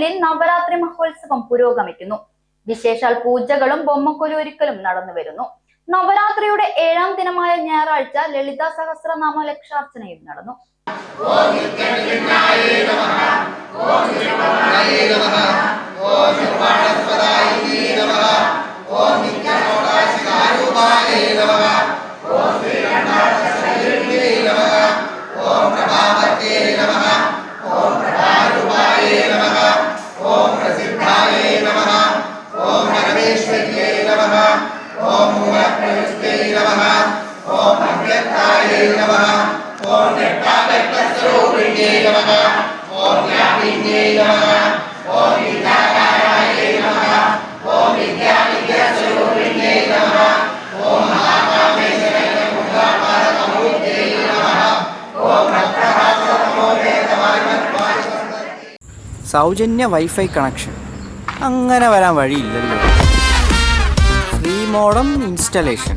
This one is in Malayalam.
കോവിലിൽ നവരാത്രി മഹോത്സവം പുരോഗമിക്കുന്നു. വിശേഷാൽ പൂജകളും ബൊമ്മക്കൊലു ഒരുക്കലും നടന്നു വരുന്നു. നവരാത്രിയുടെ ഏഴാം ദിനമായ ഞായറാഴ്ച ലളിത സഹസ്രനാമ ലക്ഷാർച്ചനയും നടന്നു. സൗജന്യ വൈഫൈ കണക്ഷൻ. അങ്ങനെ വരാൻ വഴിയില്ലല്ലോ. Free modem installation.